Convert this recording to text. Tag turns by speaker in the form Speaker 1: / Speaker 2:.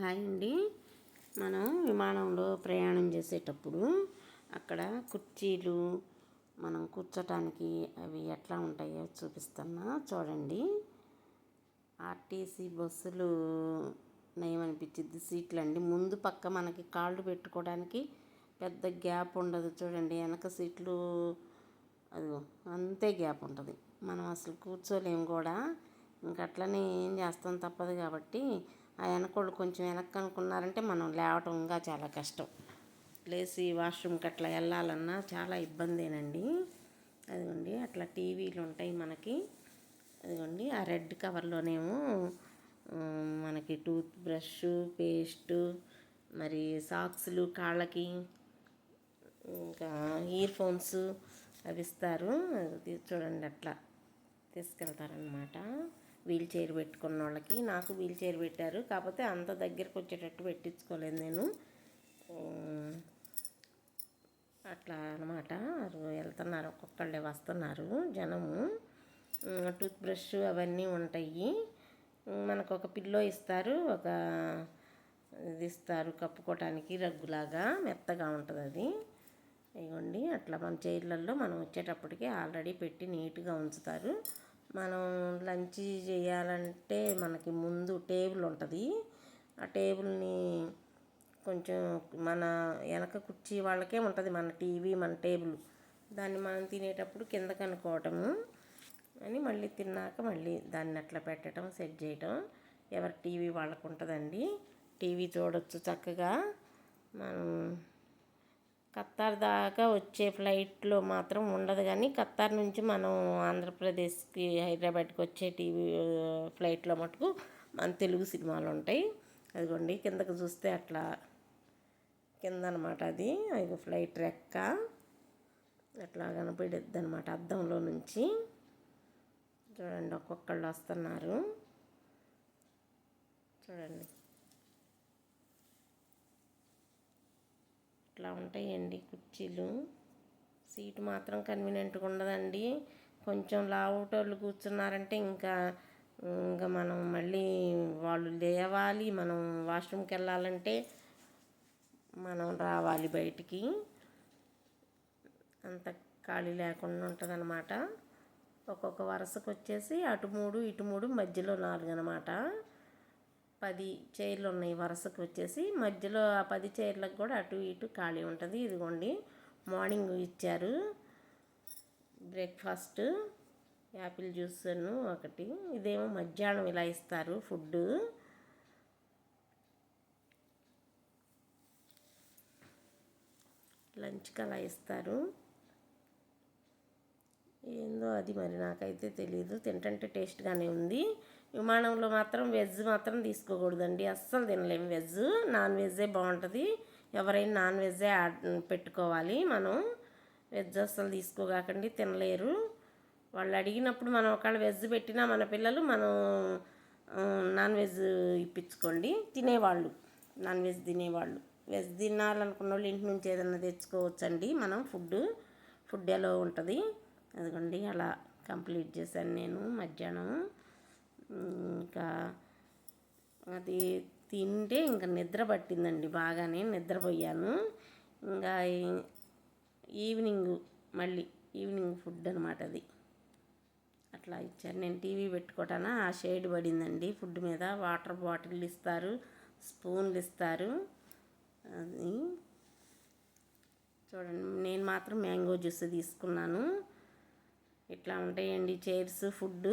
Speaker 1: Hi అండి. మనం విమానంలో ప్రయాణం చేసేటప్పుడు అక్కడ కుర్చీలు మనం కూర్చోటానికి అవి ఎట్లా ఉంటాయో చూపిస్తున్నా. చూడండి. ఆర్టీసీ బస్సులు నయమనిపించింది సీట్లు అండి. ముందు పక్క మనకి కాళ్ళు పెట్టుకోవడానికి పెద్ద గ్యాప్ ఉండదు చూడండి. వెనక సీట్లు అది అంతే గ్యాప్ ఉంటుంది. మనం అసలు కూర్చోలేము కూడా. ఇంకట్లనే ఏం చేస్తాం తప్పదు కాబట్టి ఆ వెనకోళ్ళు కొంచెం వెనక్కి అనుకున్నారంటే మనం లేవటం ఇంకా చాలా కష్టం. లేచి వాష్రూమ్కి అట్లా వెళ్ళాలన్నా చాలా ఇబ్బందేనండి. అదిగోండి అట్లా టీవీలు ఉంటాయి మనకి. అదిగోండి ఆ రెడ్ కవర్లోనేమో మనకి టూత్ బ్రష్ పేస్టు మరి సాక్స్లు కాళ్ళకి ఇంకా ఇయర్ ఫోన్స్ అవి ఇస్తారు. చూడండి అట్లా తీసుకెళ్తారనమాట వీల్ చైర్ పెట్టుకున్న వాళ్ళకి నాకు వీల్ చైర్ పెట్టారు. కాకపోతే అంత దగ్గరకు వచ్చేటట్టు పెట్టించుకోలేదు నేను. అట్లా అనమాట వెళ్తున్నారు ఒక్కొక్కళ్ళే వస్తున్నారు జనము. టూత్ బ్రష్ అవన్నీ ఉంటాయి. మనకు ఒక పిల్లో ఇస్తారు ఒక ఇది ఇస్తారు కప్పుకోవటానికి రగ్గులాగా మెత్తగా ఉంటుంది అది. ఇవ్వండి అట్లా మన చైర్లలో మనం వచ్చేటప్పటికి ఆల్రెడీ పెట్టి నీట్గా ఉంచుతారు. మనం లంచ్ చేయాలంటే మనకి ముందు టేబుల్ ఉంటుంది. ఆ టేబుల్ని కొంచెం మన వెనక కుర్చీ వాళ్ళకే ఉంటుంది మన టీవీ మన టేబుల్. దాన్ని మనం తినేటప్పుడు కింద కనుక్కోవటము అని మళ్ళీ తిన్నాక మళ్ళీ దాన్ని అట్లా పెట్టడం సెట్ చేయటం. ఎవరి టీవీ వాళ్ళకు ఉంటుందండి టీవీ చూడొచ్చు చక్కగా. మనం ఖత్తార్ దాకా వచ్చే ఫ్లైట్లో మాత్రం ఉండదు కానీ ఖత్తార్ నుంచి మనం ఆంధ్రప్రదేశ్కి హైదరాబాద్కి వచ్చే టీవీ ఫ్లైట్లో మటుకు మన తెలుగు సినిమాలు ఉంటాయి. అదిగోండి కిందకు చూస్తే అట్లా కింద అనమాట అది. అది ఫ్లైట్ రెక్క. అట్లా కనపడిద్ది అనమాట అద్దంలో నుంచి. చూడండి ఒక్కొక్కళ్ళు వస్తున్నారు. చూడండి. ఇట్లా ఉంటాయండి కుర్చీలు. సీటు మాత్రం కన్వీనియంట్గా ఉండదండి. కొంచెం లావుటోళ్ళు కూర్చున్నారంటే ఇంకా ఇంకా మనం మళ్ళీ వాళ్ళు లేవాలి మనం వాష్రూమ్కి వెళ్ళాలంటే మనం రావాలి బయటికి. అంత ఖాళీ లేకుండా ఉంటుంది అనమాట ఒక్కొక్క వరుసకు వచ్చేసి అటు మూడు ఇటు మూడు మధ్యలో నాలుగు అనమాట పది చైర్లు ఉన్నాయి వరుసకు వచ్చేసి. మధ్యలో ఆ పది చైర్లకు కూడా అటు ఇటు ఖాళీ ఉంటుంది. ఇదిగోండి మార్నింగ్ ఇచ్చారు. బ్రేక్ఫాస్ట్ యాపిల్ జ్యూస్ ఒకటి. ఇదేమో మధ్యాహ్నం ఇలా ఇస్తారు ఫుడ్ లంచ్కి అలా ఇస్తారు. ఏందో అది మరి నాకైతే తెలియదు తింటంటే టేస్ట్గానే ఉంది. విమానంలో మాత్రం వెజ్ మాత్రం తీసుకోకూడదండి. అస్సలు తినలేము వెజ్ నాన్ వెజ్జే బాగుంటుంది. ఎవరైనా నాన్ వెజ్జే పెట్టుకోవాలి మనం. వెజ్ అస్సలు తీసుకోగాకండి తినలేరు. వాళ్ళు అడిగినప్పుడు మనం ఒకవేళ వెజ్ పెట్టినా మన పిల్లలు మనం నాన్ వెజ్ ఇప్పించుకోండి. తినేవాళ్ళు. నాన్ వెజ్ తినేవాళ్ళు. వెజ్ తినాలనుకున్న వాళ్ళు ఇంటి నుంచి ఏదైనా తెచ్చుకోవచ్చండి మనం ఫుడ్ ఫుడ్ ఎలా ఉంటుంది? అదిగోండి అలా కంప్లీట్ చేశాను నేను మధ్యాహ్నం. ఇంకా అది తింటే ఇంకా నిద్ర పట్టిందండి బాగానే నిద్రపోయాను ఇంకా ఈవినింగ్ మళ్ళీ ఈవినింగ్ ఫుడ్ అనమాట అది. అట్లా ఇచ్చారు. నేను టీవీ పెట్టుకోవటాన ఆ షేడ్ పడిందండి ఫుడ్ మీద. వాటర్ బాటిల్ ఇస్తారు స్పూన్లు ఇస్తారు. అది చూడండి నేను మాత్రం మ్యాంగో జ్యూస్ తీసుకున్నాను. ఇట్లా ఉంటాయండి చైర్స్ ఫుడ్